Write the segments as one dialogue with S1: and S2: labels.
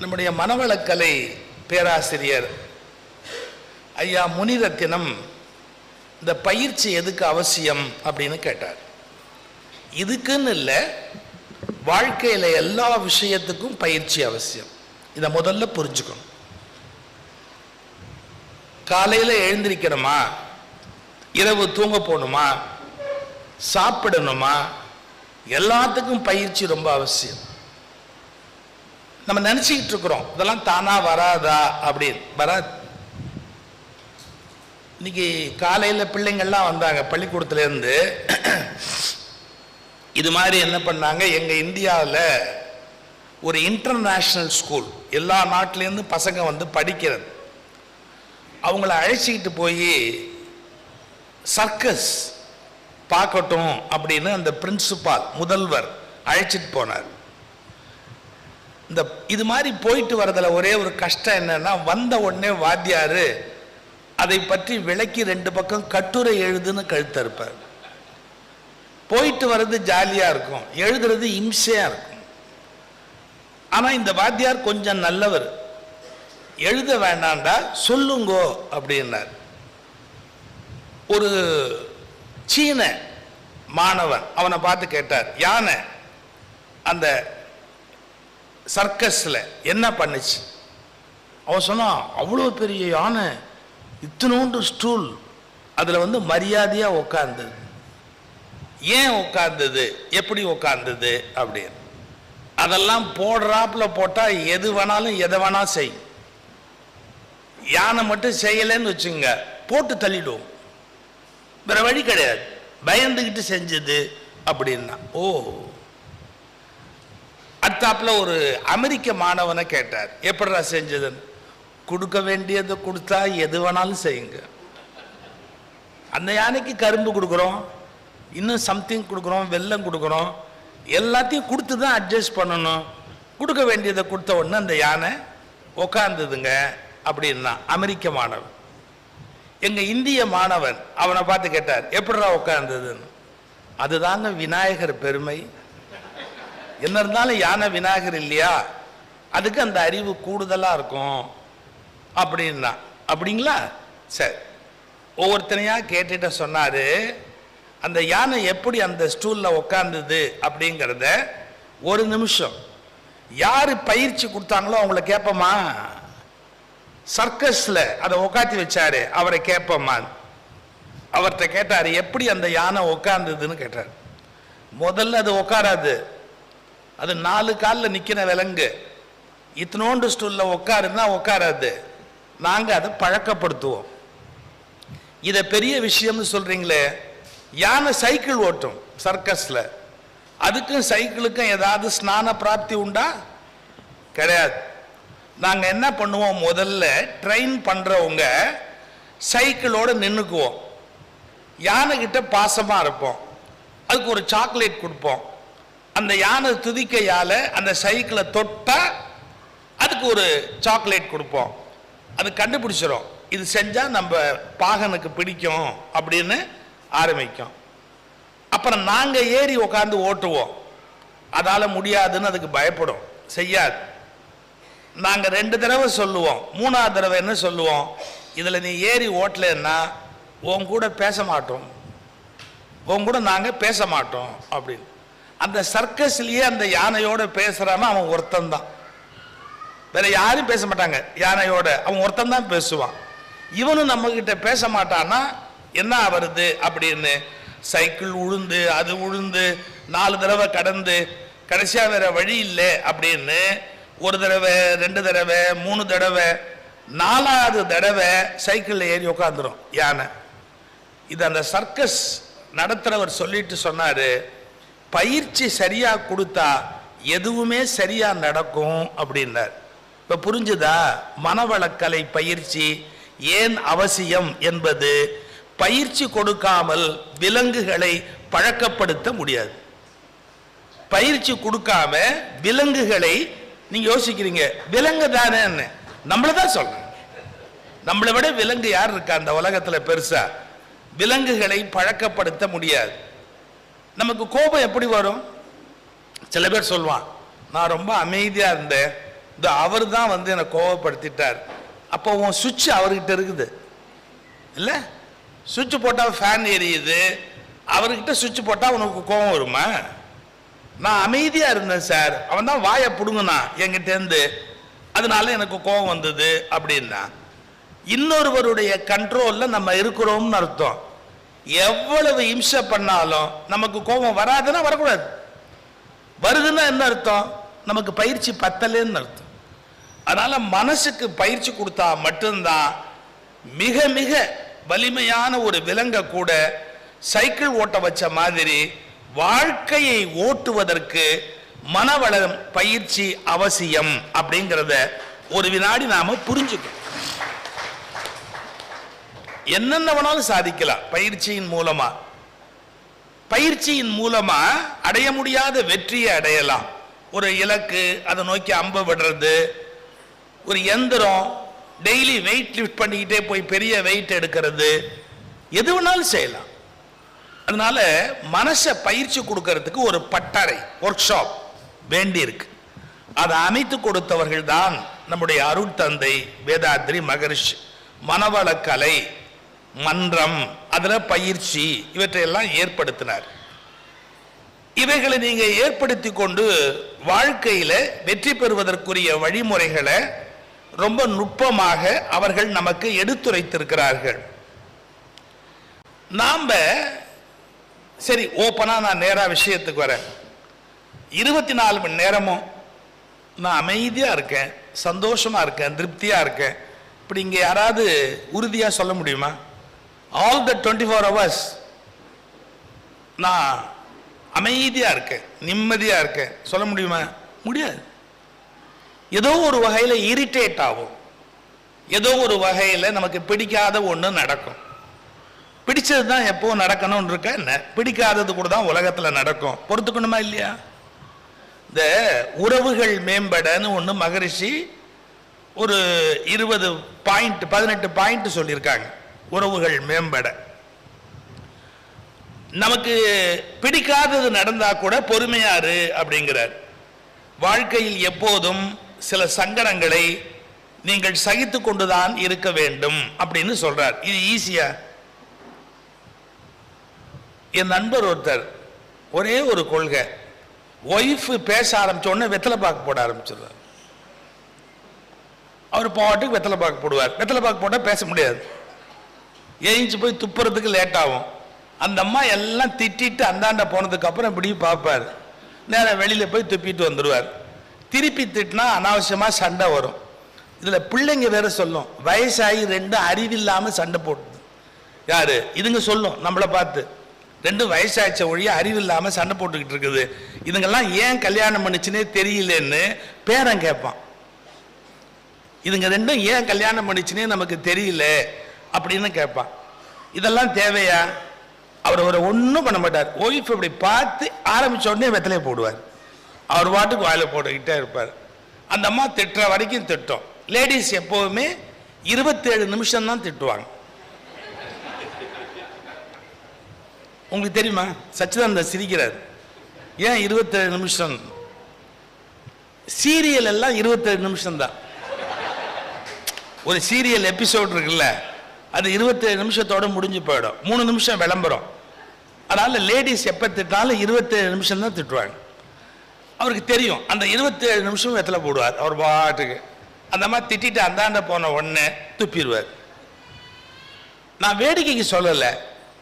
S1: நம்முடைய மனவளக்கலை பேராசிரியர் ஐயா முனிரத்தினம் இந்த பயிற்சி எதுக்கு அவசியம் அப்படின்னு கேட்டார். இதுக்குன்னு இல்லை வாழ்க்கையில் எல்லா விஷயத்துக்கும் பயிற்சி அவசியம். இதை முதல்ல புரிஞ்சுக்கணும். காலையில் எழுந்திருக்கணுமா? இரவு தூங்க போகணுமா சாப்பிடணுமா? எல்லாத்துக்கும் பயிற்சி ரொம்ப அவசியம். நம்ம நினச்சிக்கிட்டு இருக்கிறோம். இதெல்லாம் தானா வராதா? அப்படின்னு வரா இன்னைக்கு காலையில் பிள்ளைங்கள்லாம் வந்தாங்க பள்ளிக்கூடத்துலேருந்து இது மாதிரி என்ன பண்ணாங்க? எங்கள் இந்தியாவில் ஒரு இன்டர்நேஷ்னல் ஸ்கூல் எல்லா நாட்டிலேருந்து பசங்க வந்து படிக்கிறது. அவங்கள அழைச்சிக்கிட்டு போய் சர்க்கஸ் பார்க்கட்டும் அப்படின்னு அந்த பிரின்சிபால் முதல்வர் அழைச்சிட்டு போனார். இந்த இது மாதிரி போயிட்டு வரதில் ஒரே ஒரு கஷ்டம் என்னன்னா வந்த உடனே வாத்தியார் அதை பற்றி விளக்கி ரெண்டு பக்கம் கட்டுரை எழுதுன்னு கழுத்தறுப்பார் போயிட்டு வர்றது ஜாலியாக இருக்கும். எழுதுறது இம்சையாக இருக்கும். ஆனால் இந்த வாத்தியார் கொஞ்சம் நல்லவர். எழுத வேண்டாண்டா சொல்லுங்கோ அப்படின்னார். ஒரு சீன மாணவன் அவனை பார்த்து கேட்டார் யானை? அந்த சர்க்கஸில் என்ன பண்ணுச்சு? அவன் சொன்னான் அவ்வளோ பெரிய யானை இத்தனோண்டு ஸ்டூல். அதில் வந்து மரியாதையாக உட்கார்ந்தது ஏன் உட்காந்தது எப்படி உட்காந்தது அப்படின்னு. அதெல்லாம் போடுறாப்பில் போட்டால் எது வேணாலும் எதை வேணால் செய். யானை மட்டும் செய்யலைன்னு வச்சுங்க போட்டு தள்ளிடுவோம். வேற வழி கிடையாது. பயந்துக்கிட்டு செஞ்சது அப்படின்னா. ஓ. அத்தாப்புல ஒரு அமெரிக்க மாணவனை கேட்டார். எப்படிடா செஞ்சதுன்னு? கொடுக்க வேண்டியதை கொடுத்தா எது வேணாலும் செய்யுங்க. அந்த யானைக்கு கரும்பு கொடுக்குறோம் இன்னும் சம்திங் கொடுக்குறோம் வெல்லம் கொடுக்குறோம். எல்லாத்தையும் கொடுத்து தான் அட்ஜஸ்ட் பண்ணணும். கொடுக்க வேண்டியதை கொடுத்த உடனே அந்த யானை உக்காந்துதுங்க அப்படின்னா அமெரிக்க மாணவன். எங்க இந்திய மாணவன் அவனை பார்த்து கேட்டார் எப்படிடா உட்கார்ந்ததுன்னு அதுதாங்க விநாயகர் பெருமை. என்ன இருந்தாலும் யானை விநாயகர் இல்லையா? அதுக்கு அந்த அறிவு கூடுதலாக இருக்கும். அப்படின்னா அப்படிங்களா? சரி. ஒவ்வொருத்தனையாக கேட்டுட்டு சொன்னார் அந்த யானை எப்படி அந்த ஸ்டூலில் உட்கார்ந்தது அப்படிங்கிறத ஒரு நிமிஷம். யார் பயிற்சி கொடுத்தாங்களோ அவங்கள கேட்போமா சர்க்கஸில் அதை உட்காத்தி வச்சாரு அவரை கேட்போமா அவர்கிட்ட கேட்டார் எப்படி அந்த யானை உட்கார்ந்ததுன்னு கேட்டார். முதல்ல அது உட்காராது அது நாலு காலில் நிற்கிற விலங்கு. இத்தனோண்டு ஸ்டூலில் உட்காருன்னா உட்காராது நாங்கள் அதை பழக்கப்படுத்துவோம். இதை பெரிய விஷயம்னு சொல்கிறீங்களே யானை சைக்கிள் ஓட்டும் சர்க்கஸில். அதுக்கும் சைக்கிளுக்கும் ஏதாவது ஸ்நான பிராப்தி உண்டா? கிடையாது. நாங்கள் என்ன பண்ணுவோம்? முதல்ல ட்ரெயின் பண்ணுறவங்க சைக்கிளோடு நின்றுக்குவோம் யானைக்கிட்ட பாசமாக இருப்போம். அதுக்கு ஒரு சாக்லேட் கொடுப்போம். அந்த யானை துதிக்கையால் அந்த சைக்கிளை தொட்டால் அதுக்கு ஒரு சாக்லேட் கொடுப்போம். அது கண்டுபிடிச்சிடும் இது செஞ்சால் நம்ம பாகனுக்கு பிடிக்கும் அப்படின்னு ஆரம்பிக்கும். அப்புறம் நாங்கள் ஏறி உட்காந்து ஓட்டுவோம். அதால் முடியாதுன்னு அதுக்கு பயப்படும். செய்யாது. நாங்கள் ரெண்டு தடவை சொல்லுவோம். மூணாவது தடவை என்ன சொல்லுவோம்? இதில் நீ ஏறி ஓட்டலன்னா உன் கூட பேச மாட்டோம். உன் கூட நாங்கள் பேச மாட்டோம் அப்படின்னு. அந்த சர்க்கஸ்லேயே அந்த யானையோட பேசுகிறான்னா அவன் ஒருத்தன் தான் வேற யாரும் பேச மாட்டாங்க. யானையோட அவன் ஒருத்தன் தான் பேசுவான். இவனும் நம்ம கிட்ட பேச மாட்டான்னா என்ன வருது அப்படின்னு சைக்கிள் உழுந்து அது உழுந்து நாலு தடவை கடந்து கடைசியா வேற வழி இல்லை அப்படின்னு ஒரு தடவை ரெண்டு தடவை மூணு தடவை நாலாவது தடவை சைக்கிளில் ஏறி உட்காந்துரும் யானை. இது அந்த சர்க்கஸ் நடத்துறவர் சொல்லிட்டு சொன்னாரு பயிற்சி சரியா கொடுத்தா எதுவுமே சரியா நடக்கும் அப்படின்னார். இப்போ புரிஞ்சுதா? மனவளக்கலை பயிற்சி ஏன் அவசியம் என்பது பயிற்சி கொடுக்காமல் விலங்குகளை பழக்கப்படுத்த முடியாது. பயிற்சி கொடுக்காம விலங்குகளை நீங்க யோசிக்கிறீங்க விலங்கு தானே நம்மள தான் சொல்றேன் நம்மளை விட விலங்கு யார் இருக்கா அந்த உலகத்துல பெருசா? விலங்குகளை பழக்கப்படுத்த முடியாது. நமக்கு கோபம் எப்படி வரும்? சில பேர் சொல்லுவான் நான் ரொம்ப அமைதியாக இருந்தேன். இந்த அவர் தான் வந்து என்னை கோவப்படுத்திட்டார் அப்போ உன் சுவிட்ச் அவர்கிட்ட இருக்குது. இல்லை? சுவிட்ச் போட்டால் ஃபேன் எரியுது. அவர்கிட்ட சுவிட்ச் போட்டால் உனக்கு கோபம் வருமா? நான் அமைதியாக இருந்தேன் சார். அவன் தான் வாயை பிடுங்கினா என்கிட்டேருந்து அதனால எனக்கு கோபம் வந்தது அப்படின்னா இன்னொருவருடைய கண்ட்ரோலில் நம்ம இருக்கிறோம்னு அர்த்தம். எவ்வளவு இம்சை பண்ணாலும் நமக்கு கோபம் வராதுன்னா வரக்கூடாது. வருதுன்னா என்ன அர்த்தம்? நமக்கு பயிற்சி பத்தலேன்னு அர்த்தம். அதனால மனசுக்கு பயிற்சி கொடுத்தா மட்டும்தான் மிக மிக வலிமையான ஒரு விலங்கை கூட சைக்கிள் ஓட்ட வச்ச மாதிரி வாழ்க்கையை ஓட்டுவதற்கு மனவளம் பயிற்சி அவசியம் அப்படிங்கிறத ஒரு வினாடி நாம புரிஞ்சுக்கணும். என்னென்ன வேணாலும் சாதிக்கலாம். பயிற்சியின் மூலமா. பயிற்சியின் மூலமா அடைய முடியாத வெற்றியை அடையலாம். ஒரு இலக்கு அதை நோக்கி அம்ப விடுறது ஒரு எந்திரம் டெய்லி வெயிட் லிஃப்ட் பண்ணிக்கிட்டே போய் பெரிய வெயிட் எடுக்கிறது எது வேணாலும் செய்யலாம். அதனால மனசை பயிற்சி கொடுக்கறதுக்கு ஒரு பட்டறை ஒர்க் ஷாப் வேண்டி இருக்கு அதை அமைத்து கொடுத்தவர்கள் தான் நம்முடைய அருள் தந்தை வேதாத்ரி மகரிஷி. மனவளக்கலை மன்றம் அதில் பயிற்சி இவற்றையெல்லாம் ஏற்படுத்தினார். இவைகளை நீங்க ஏற்படுத்தி கொண்டு வாழ்க்கையில வெற்றி பெறுவதற்குரிய வழிமுறைகளை ரொம்ப நுட்பமாக அவர்கள் நமக்கு எடுத்துரைத்திருக்கிறார்கள். நாம் சரி ஓப்பனா நான் நேரா விஷயத்துக்கு வரேன். இருபத்தி நாலு மணி நேரமும் நான் அமைதியா இருக்கேன் சந்தோஷமா இருக்கேன் திருப்தியா இருக்கேன். இப்படி இங்க யாராவது உறுதியா சொல்ல முடியுமா? All the twenty four hours நான் அமைதியாக இருக்கேன் நிம்மதியாக இருக்கேன். சொல்ல முடியுமா? முடியாது. ஏதோ ஒரு வகையில் இரிட்டேட் ஆகும். ஏதோ ஒரு வகையில் நமக்கு பிடிக்காத ஒன்று நடக்கும். பிடிச்சது தான் எப்போ நடக்கணும்னு இருக்க என்ன? பிடிக்காதது கூட தான் உலகத்தில் நடக்கும். பொறுத்துக்கணுமா இல்லையா? இந்த உறவுகள் மேம்படன்னு ஒன்று மகரிஷி ஒரு இருபது பாயிண்ட் பதினெட்டு பாயிண்ட் சொல்லியிருக்காங்க. உறவுகள் மேம்பட. நமக்கு பிடிக்காதது நடந்தா கூட பொறுமையாரு அப்படிங்கிறார். வாழ்க்கையில் எப்போதும் சில சங்கடங்களை நீங்கள் சகித்து கொண்டுதான் இருக்க வேண்டும் அப்படின்னு சொல்றார். இது ஈஸியா? என் நண்பர் ஒருத்தர் ஒரே ஒரு கொள்கை. ஒய்ஃப் பேச ஆரம்பிச்ச உடனே வெத்தலை பாக்கு போட ஆரம்பிச்சிடுறார். அவர் பாட்டுக்கு வெத்தலை பாக்கு போடுவார். வெத்தலை பாக்கு போட்டால் பேச முடியாது. ஏஞ்சி போய் துப்புறதுக்கு லேட் ஆகும். அந்த அம்மா எல்லாம் திட்டிட்டு அந்தாண்ட போனதுக்கு அப்புறம் இப்படி பார்ப்பார். நேராக வெளியில போய் துப்பிட்டு வந்துடுவார் திருப்பி திட்டினா அனாவசியமா சண்டை வரும். இதுல பிள்ளைங்க வேற சொல்லும். வயசாகி ரெண்டும் அறிவில்லாம சண்டை போட்டுது யாரு? இதுங்க சொல்லும் நம்மளை பார்த்து. ரெண்டும் வயசாச்ச ஒழிய அறிவில்லாம சண்டை போட்டுக்கிட்டு இருக்குது. இதுங்கெல்லாம் ஏன் கல்யாணம் பண்ணுச்சுன்னே தெரியலன்னு பேரன் கேட்பான். இதுங்க ரெண்டும் ஏன் கல்யாணம் பண்ணிச்சுன்னே நமக்கு தெரியல. அப்படின்னு கேட்பான். இதெல்லாம் தேவையா? அவர் ஒரு ஒன்றும் பண்ண மாட்டார். ஒய்ஃப் இப்படி பார்த்து ஆரம்பிச்ச உடனே வெத்தலையை போடுவார். அவர் பாட்டுக்கு வாயில போட்டுக்கிட்டே இருப்பார். அந்த அம்மா திட்டுற வரைக்கும் திட்டம். லேடிஸ் எப்போவுமே இருபத்தேழு நிமிஷம் தான் திட்டுவாங்க. உங்களுக்கு தெரியுமா? சச்சிதானந்த சிரிக்கிறார். ஏன் இருபத்தேழு நிமிஷம்? சீரியல் எல்லாம் இருபத்தேழு நிமிஷம் தான் ஒரு சீரியல் எபிசோட் இருக்குல்ல? அது இருபத்தேழு நிமிஷத்தோட முடிஞ்சு போயிடும். மூணு நிமிஷம் விளம்பரம். அதனால லேடிஸ் எப்போ திட்டாலும் இருபத்தேழு நிமிஷம் தான் திட்டுவாங்க. அவருக்கு தெரியும். அந்த இருபத்தேழு நிமிஷம் வெத்தலை போடுவார். அவர் பாட்டுக்கு. அந்த மாதிரி திட்டிட்டு அந்தாண்ட போன உடனே துப்பிடுவார். நான் வேடிக்கைக்கு சொல்லலை.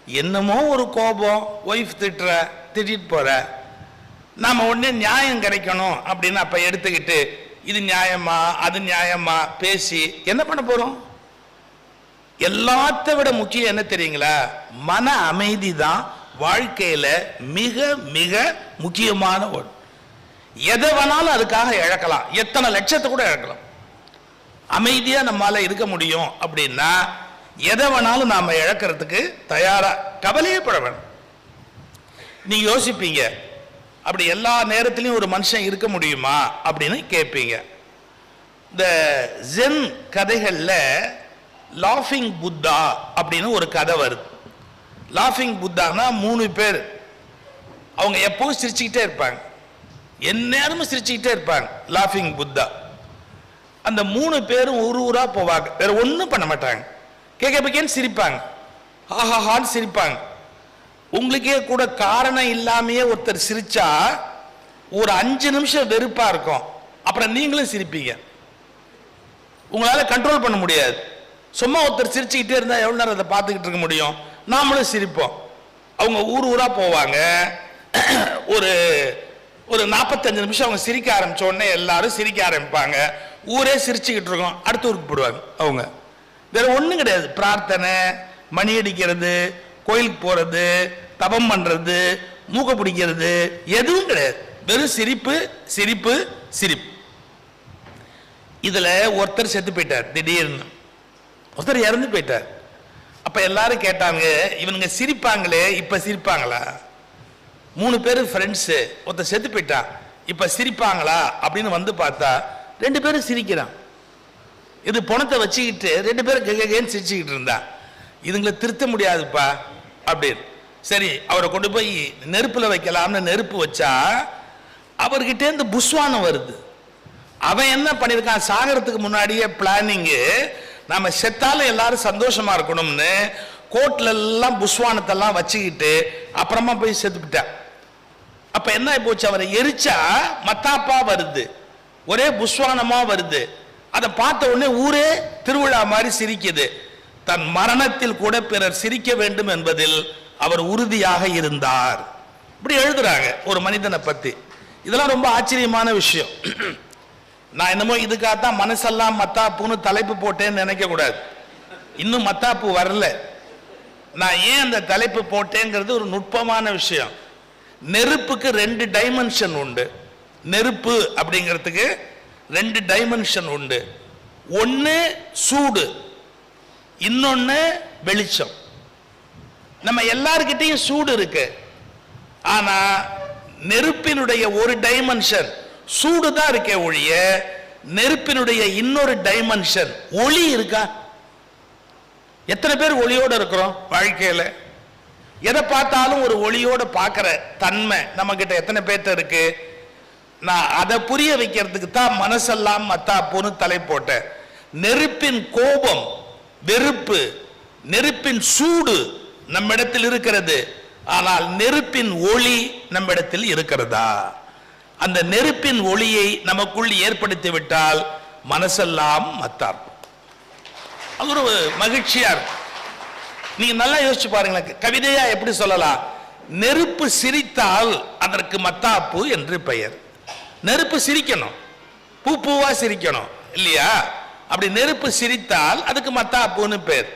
S1: என்னமோ ஒரு கோபம் ஒய்ஃப் திட்டுற திட்டிட்டு போற. நாம உடனே நியாயம் கிடைக்கணும் அப்படின்னு அப்ப எடுத்துக்கிட்டு இது நியாயமா அது நியாயமா பேசி என்ன பண்ண போறோம்? எல்லாத்த விட முக்கியம் என்ன தெரியுங்களா? மன அமைதி தான் வாழ்க்கையில மிக மிக முக்கியமான ஒன்று. எதை வேணாலும் அதுக்காக இழக்கலாம். எத்தனை லட்சத்தை கூட இழக்கலாம். அமைதியா நம்மால இருக்க முடியும் அப்படின்னா எதை வேணாலும் நாம இழக்கிறதுக்கு தயாரா கவலையே பட வேணும். நீங்கள் யோசிப்பீங்க அப்படி எல்லா நேரத்திலையும் ஒரு மனுஷன் இருக்க முடியுமா அப்படின்னு கேட்பீங்க இந்த ஜென் கதைகளில் லாஃபிங் புத்தா அப்படின்னு ஒரு கதை வருது. லாஃபிங் புத்தானா மூணு பேர். அவங்க எப்பவும் சிரிச்சுக்கிட்டே இருப்பாங்க. எந்நேரமும் சிரிச்சுக்கிட்டே இருப்பாங்க லாஃபிங் புத்தா அந்த மூணு பேரும் ஊர் ஊராக போவாங்க. வேற ஒன்றும் பண்ண மாட்டாங்க. கேட்க பக்கேன்னு சிரிப்பாங்க. ஆஹாஹான்னு சிரிப்பாங்க. உங்களுக்கே கூட காரணம் இல்லாமையே ஒருத்தர் சிரிச்சா ஒரு அஞ்சு நிமிஷம் வெறுப்பாக இருக்கும். அப்புறம் நீங்களும் சிரிப்பீங்க. உங்களால் கண்ட்ரோல் பண்ண முடியாது. சும்மா ஒருத்தர் சிரிச்சுக்கிட்டே இருந்தால் எவ்வளோ நேரம் அதை பார்த்துக்கிட்டு இருக்க முடியும்? நாமளும் சிரிப்போம். அவங்க ஊர் ஊராக போவாங்க. ஒரு ஒரு நாற்பத்தஞ்சு நிமிஷம் அவங்க சிரிக்க ஆரம்பிச்ச உடனே எல்லாரும் சிரிக்க ஆரம்பிப்பாங்க. ஊரே சிரிச்சுக்கிட்டு இருக்கோம். அடுத்த ஊருக்கு போடுவாங்க அவங்க. வேற ஒன்றும் கிடையாது. பிரார்த்தனை மணி அடிக்கிறது கோயிலுக்கு போகிறது தபம் பண்ணுறது மூக்க பிடிக்கிறது எதுவும் கிடையாது. வெறும் சிரிப்பு சிரிப்பு சிரிப்பு. இதில் ஒருத்தர் செத்து போயிட்டார். திடீர்னு. ஒருத்தர் இறந்து போயிட்டார். அப்போ எல்லாரும் கேட்டாங்க இவனுங்க சிரிப்பாங்களே இப்போ சிரிப்பாங்களா? மூணு பேர் ஃப்ரெண்ட்ஸு ஒருத்தர் செத்து போயிட்டான் இப்போ சிரிப்பாங்களா? அப்படின்னு வந்து பார்த்தா ரெண்டு பேரும் சிரிக்கிறான். இது பணத்தை வச்சுக்கிட்டு ரெண்டு பேரும் கெகேன்னு சிரிச்சுக்கிட்டு இருந்தான் இதுங்களை திருத்த முடியாதுப்பா அப்படின்னு. சரி அவரை கொண்டு போய் நெருப்பில் வைக்கலாம்னு நெருப்பு வச்சா அவர்கிட்டேருந்து புஷ்வானம் புஸ்வானம் வருது. அவன் என்ன பண்ணியிருக்கான்? சாகரத்துக்கு முன்னாடியே பிளானிங்கு நாம செத்தாலும் எல்லாரும் சந்தோஷமா இருக்கணும்னு கோட்ல எல்லாம் புஷ்வானத்தெல்லாம் வச்சுக்கிட்டு அப்புறமா போய் செத்துக்கிட்டான் அப்ப என்ன போச்சு? அவரை எரிச்சா மத்தாப்பா வருது. ஒரே புஷ்வானமாக வருது. அதை பார்த்த உடனே ஊரே திருவிழா மாதிரி சிரிக்குது. தன் மரணத்தில் கூட பிறர் சிரிக்க வேண்டும் என்பதில் அவர் உறுதியாக இருந்தார். இப்படி எழுதுறாங்க ஒரு மனிதனை பத்தி. இதெல்லாம் ரொம்ப ஆச்சரியமான விஷயம். நான் என்னமோ இதுக்காகத்தான் மனசெல்லாம் மத்தாப்புன்னு தலைப்பு போட்டேன்னு நினைக்கக்கூடாது. இன்னும் மத்தாப்பு வரல. நான் ஏன் அந்த தலைப்பு போட்டேங்கிறது ஒரு நுட்பமான விஷயம். நெருப்புக்கு ரெண்டு டைமென்ஷன் உண்டு. நெருப்பு அப்படிங்கிறதுக்கு ரெண்டு டைமென்ஷன் உண்டு. ஒன்று சூடு இன்னொன்று வெளிச்சம். நம்ம எல்லார்கிட்டையும் சூடு இருக்கு. ஆனால் நெருப்பினுடைய ஒரு டைமென்ஷன் சூடு தான் இருக்கே ஒழிய நெருப்பினுடைய இன்னொரு டைமென்ஷன் ஒளி இருக்கா? எத்தனை பேர் ஒளியோட இருக்கிறோம்? வாழ்க்கையில. எதை பார்த்தாலும் ஒரு ஒளியோட பார்க்கிற தன்மை நம்ம கிட்ட எத்தனை பேர்ட்ட இருக்கு? நான் அதை புரிய வைக்கிறதுக்கு தான் மனசெல்லாம் மத்தாப்புன்னு தலை போட்டேன். நெருப்பின் கோபம் வெறுப்பு நெருப்பின் சூடு நம்மிடத்தில் இருக்கிறது. ஆனால் நெருப்பின் ஒளி நம்மிடத்தில் இருக்கிறதா? அந்த நெருப்பின் ஒளியை நமக்குள் ஏற்படுத்தி விட்டால் மனசெல்லாம் மத்தார். அது ஒரு மகிழ்ச்சியா இருக்கும். நீங்க நல்லா யோசிச்சு பாருங்களேன் கவிதையா எப்படி சொல்லலாம்? நெருப்பு சிரித்தால் அதற்கு மத்தாப்பு என்று பெயர். நெருப்பு சிரிக்கணும். பூ பூவா சிரிக்கணும் இல்லையா? அப்படி நெருப்பு சிரித்தால் அதுக்கு மத்தாப்புன்னு பேர்.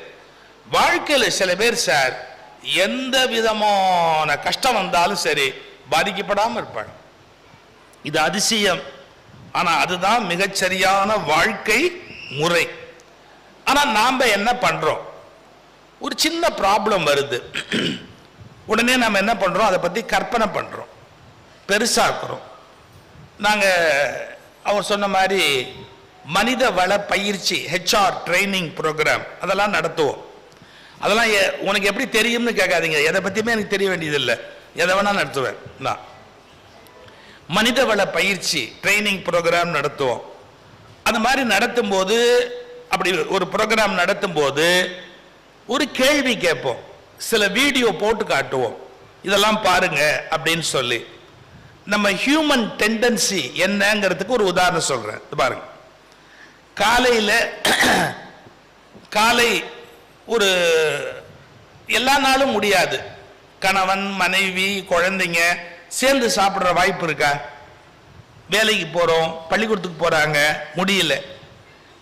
S1: வாழ்க்கையில் சில பேர் சார் எந்த விதமான கஷ்டம் வந்தாலும் சரி பாதிக்கப்படாமல் இருப்பாங்க. இது அதிசயம். ஆனா அதுதான் மிகச்சரியான வாழ்க்கை முறை. ஆனா நாம என்ன பண்றோம்? ஒரு சின்ன ப்ராப்ளம் வருது. உடனே நம்ம என்ன பண்றோம்? அதை பத்தி கற்பனை பண்றோம். பெருசாக்குறோம் நாங்க அவர் சொன்ன மாதிரி மனித வள பயிற்சி ஹெச்ஆர் ட்ரைனிங் ப்ரோக்ராம் அதெல்லாம் நடத்துவோம். அதெல்லாம் எ- உனக்கு எப்படி தெரியும்னு கேட்காதீங்க. எதை பத்தியுமே எனக்கு தெரிய வேண்டியதில்லை. எதை வேணா நடத்துவேன். நான். மனிதவள பயிற்சி ட்ரைனிங் ப்ரோக்ராம் நடத்துவோம். அந்த மாதிரி நடத்தும் போது அப்படி ஒரு ப்ரோக்ராம் நடத்தும் போது ஒரு கேள்வி கேட்போம். சில வீடியோ போட்டு காட்டுவோம். இதெல்லாம் பாருங்க அப்படின்னு சொல்லி. நம்ம ஹியூமன் டெண்டன்சி என்னங்கிறதுக்கு ஒரு உதாரணம் சொல்றேன். இது பாருங்க. காலையில் காலை ஒரு எல்லா நாளும் முடியாது. கணவன் மனைவி குழந்தைங்க சேர்ந்து சாப்பிட்ற வாய்ப்பு இருக்கா? வேலைக்கு போகிறோம் பள்ளிக்கூடத்துக்கு போகிறாங்க முடியல.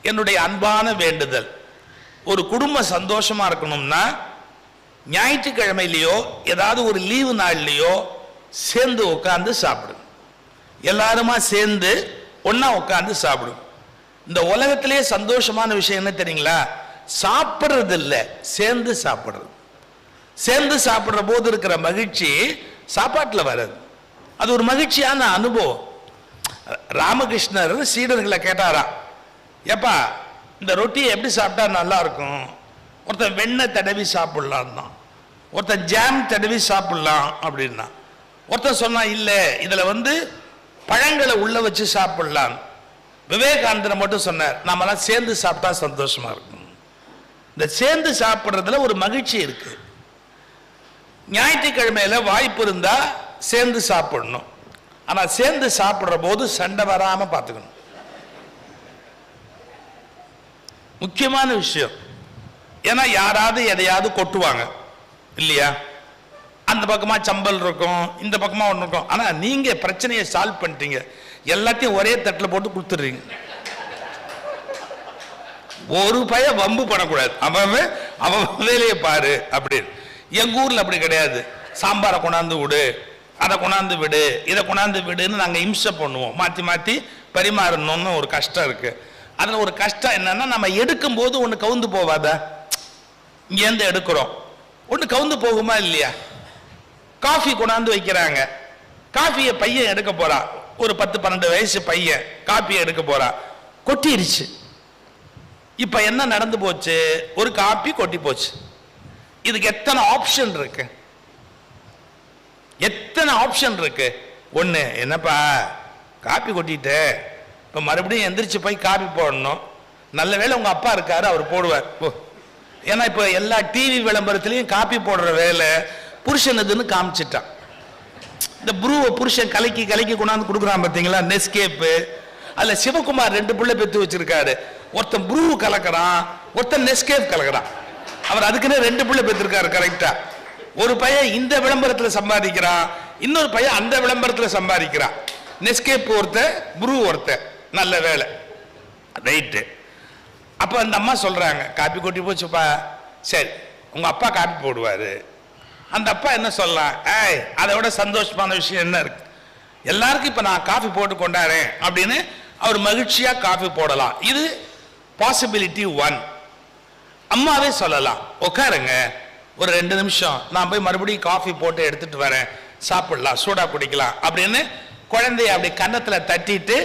S1: என்னுடைய அன்பான வேண்டுதல். ஒரு குடும்பம் சந்தோஷமாக இருக்கணும்னா ஞாயிற்றுக்கிழமையிலையோ ஏதாவது ஒரு லீவு நாள்லையோ சேர்ந்து உட்காந்து சாப்பிடும் எல்லாருமா சேர்ந்து ஒன்றா உட்காந்து சாப்பிடும் இந்த உலகத்திலேயே சந்தோஷமான விஷயம் என்ன தெரியுங்களா? சாப்பிட்றது இல்லை சேர்ந்து சாப்பிட்றது. சேர்ந்து சாப்பிட்ற போது இருக்கிற மகிழ்ச்சி சாப்பாட்டில் வராது. அது ஒரு மகிழ்ச்சியான அனுபவம். ராமகிருஷ்ணர் சீடர்களை கேட்டாராம் ஏப்பா இந்த ரொட்டியை எப்படி சாப்பிட்டா நல்லா இருக்கும் ஒருத்தன் வெண்ணெய் தடவி சாப்பிடலாம் தான் ஒருத்தன் ஜாம் தடவி சாப்பிடலாம் அப்படின்னா. ஒருத்தன் சொன்னா இல்லை இதில் வந்து பழங்களை உள்ள வச்சு சாப்பிடலாம். விவேகானந்தர் மட்டும் சொன்னார் நாமெல்லாம் சேர்ந்து சாப்பிட்டா சந்தோஷமா இருக்கும். இந்த சேர்ந்து சாப்பிட்றதுல ஒரு மகிழ்ச்சி இருக்குது ஞாயிற்றுக்கிழமையில வாய்ப்பு இருந்தால் சேர்ந்து சாப்பிடணும். ஆனால் சேர்ந்து சாப்பிட்ற போது சண்டை வராமல் பார்த்துக்கணும். முக்கியமான விஷயம். ஏன்னா யாராவது எதையாவது கொட்டுவாங்க. இல்லையா? அந்த பக்கமாக சம்பல் இருக்கும் இந்த பக்கமாக ஒன்று இருக்கும். ஆனால் நீங்கள் பிரச்சனையை சால்வ் பண்ணிட்டீங்க. எல்லாத்தையும் ஒரே தட்டில் போட்டு கொடுத்துட்றீங்க. ஒரு பய வம்பு பண்ணக்கூடாது. அவன் அவன் வேலையை பாரு அப்படின்னு. எங்க ஊர்ல அப்படி கிடையாது. சாம்பாரை கொண்டாந்து விடு அதை கொண்டாந்து விடு இதை கொண்டாந்து விடுன்னு நாங்கள் இம்சை பண்ணுவோம். மாற்றி மாற்றி பரிமாறணும்னு ஒரு கஷ்டம் இருக்கு. அதில் ஒரு கஷ்டம் என்னன்னா நம்ம எடுக்கும் போது ஒன்று கவுந்து போவாத. இங்கேருந்து எடுக்கிறோம். ஒன்று கவுந்து போகுமா இல்லையா? காஃபி கொண்டாந்து வைக்கிறாங்க. காஃபியை பையன் எடுக்க போறான் ஒரு பத்து பன்னெண்டு வயசு பையன் காஃபியை எடுக்க போறான் கொட்டிருச்சு. இப்போ என்ன நடந்து போச்சு? ஒரு காப்பி கொட்டி போச்சு. இதுக்கு எத்தனை ஆப்ஷன் இருக்கு? எத்தனை ஆப்ஷன் இருக்கு? ஒன்று என்னப்பா காப்பி கொட்டிட்டு. இப்போ மறுபடியும் எந்திரிச்சு போய் காப்பி போடணும். நல்ல வேலை உங்கள் அப்பா இருக்காரு அவர் போடுவார். ஏன்னா இப்போ எல்லா டிவி விளம்பரத்துலையும் காப்பி போடுற வேலை புருஷன் இதுன்னு காமிச்சிட்டான். இந்த ப்ரூவை புருஷன் கலக்கி கலக்கி கொண்டாந்து கொடுக்குறான் பார்த்தீங்களா? நெஸ்கேப்பு அதில் சிவகுமார் ரெண்டு பிள்ளை பெற்று வச்சிருக்காரு. ஒருத்தன் ப்ரூ கலக்கிறான் ஒருத்தன் நெஸ்கேப் கலக்கிறான். அவர் அதுக்குன்னு ரெண்டு பிள்ளை பெற்றிருக்காரு கரெக்டா ஒரு பையன் இந்த விளம்பரத்துல சம்பாதிக்கிறான் இன்னொரு பையன் அந்த விளம்பரத்துல சம்பாதிக்கிறான். நெஸ்கேப் ஒருத்த புரு ஒருத்த. நல்ல வேலை. ரைட்டு அப்ப அந்த அம்மா சொல்றாங்க காப்பி கொட்டி போச்சுப்பா. சரி உங்க அப்பா காப்பி போடுவாரு. அந்த அப்பா என்ன சொல்லலாம்? ஏய் அதை விட சந்தோஷமான விஷயம் என்ன இருக்கு? எல்லாருக்கும் இப்ப நான் காஃபி போட்டு கொண்டாறேன் அப்படின்னு அவர் மகிழ்ச்சியா காஃபி போடலாம். இது பாசிபிலிட்டி ஒன் அம்மாவே சொல்லலாம். உட்காருங்க ஒரு ரெண்டு நிமிஷம். நான் போய் மறுபடியும் காஃபி போட்டு எடுத்துட்டு வரேன். சாப்பிடலாம் சூடா குடிக்கலாம் அப்படின்னு குழந்தைய அப்படி கன்னத்துல தட்டிட்டு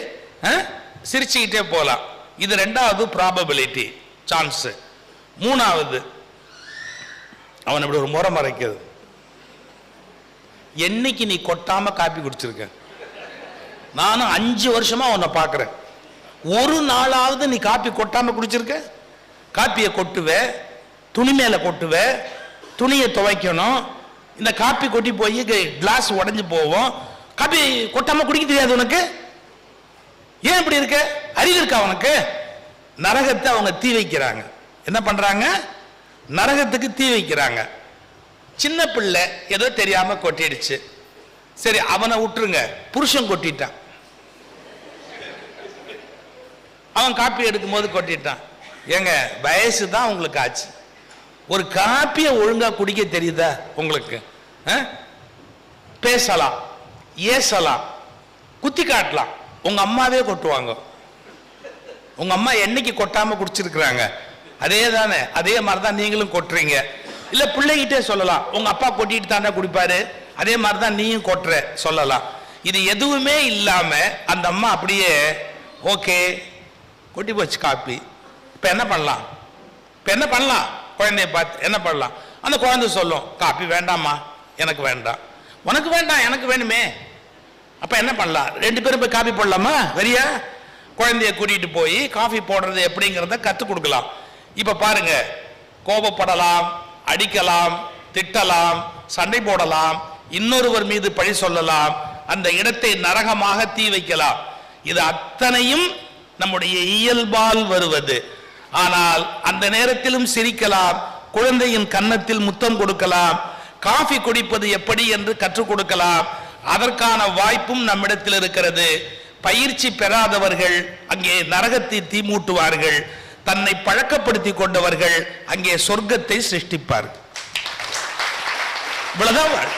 S1: சிரிச்சுக்கிட்டே போகலாம் இது ரெண்டாவது ப்ராபபிலிட்டி சான்ஸ் மூணாவது அவன் இப்படி ஒரு முறை மறைக்கிறது. என்னைக்கு நீ கொட்டாம காப்பி குடிச்சிருக்க? நானும் அஞ்சு வருஷமா உன்னை பார்க்குறேன். ஒரு நாளாவது நீ காப்பி கொட்டாம குடிச்சிருக்க? காப்பியை கொட்டுவேன் துணி மேலே கொட்டுவ துணியை துவைக்கணும். இந்த காப்பி கொட்டி போய் கிளாஸ் உடஞ்சி போவோம். காப்பி கொட்டாம குடிக்க தெரியாது உனக்கு? ஏன் இப்படி இருக்க? அறிவு இருக்கா உனக்கு? நரகத்தை அவங்க தீ வைக்கிறாங்க. என்ன பண்றாங்க? நரகத்துக்கு தீ வைக்கிறாங்க. சின்ன பிள்ளை ஏதோ தெரியாம கொட்டிடுச்சு. சரி அவனை விட்டுருங்க. புருஷன் கொட்டிட்டான். அவன் காப்பி எடுக்கும் போது கொட்டிட்டான். ஏங்க வயசு தான் உங்களுக்கு ஆச்சு. ஒரு காப்பியை ஒழுங்கா குடிக்க தெரியுதா உங்களுக்கு? ஆ? பேசலாம் ஏசலாம் குத்தி காட்டலாம். உங்க அம்மாவே கொட்டுவாங்க. உங்க அம்மா என்னைக்கு கொட்டாம குடிச்சிருக்கிறாங்க? அதே தானே அதே மாதிரி தான் நீங்களும் கொட்டுறீங்க. இல்ல பிள்ளைகிட்டே சொல்லலாம். உங்க அப்பா கொட்டிட்டு தானே குடிப்பாரு? அதே மாதிரி தான் நீயும் கொட்டுற சொல்லலாம். இது எதுவுமே இல்லாம அந்த அம்மா அப்படியே ஓகே கொட்டி போச்சு காப்பி. இப்போ என்ன பண்ணலாம்? இப்போ என்ன பண்ணலாம்? குழந்தைய பார்த்து என்ன பண்ணலாம்? அந்த குழந்தை சொல்லும் காப்பி வேண்டாம்மா. எனக்கு வேண்டாம். உனக்கு வேண்டாம் எனக்கு வேணுமே. அப்போ என்ன பண்ணலாம்? ரெண்டு பேரும் போய் காபி போடலாமா? வெறியா? குழந்தைய கூட்டிகிட்டு போய் காஃபி போடுறது எப்படிங்கிறத கற்றுக் கொடுக்கலாம். இப்போ பாருங்க கோபப்படலாம் அடிக்கலாம் திட்டலாம் சண்டை போடலாம் இன்னொருவர் மீது பழி சொல்லலாம் அந்த இடத்தை நரகமாக தீ வைக்கலாம். இது அத்தனையும் நம்முடைய இயல்பால் வருவது. ஆனால் அந்த நேரத்திலும் சிரிக்கலாம் குழந்தையின் கன்னத்தில் முத்தம் கொடுக்கலாம் காஃபி குடிப்பது எப்படி என்று கற்றுக் கொடுக்கலாம். அதற்கான வாய்ப்பும் நம்மிடத்தில் இருக்கிறது. பயிற்சி பெறாதவர்கள் அங்கே நரகத்தை தீமூட்டுவார்கள். தன்னை பழக்கப்படுத்தி கொண்டவர்கள் அங்கே சொர்க்கத்தை சிருஷ்டிப்பார்கள். இவ்வளவுதான்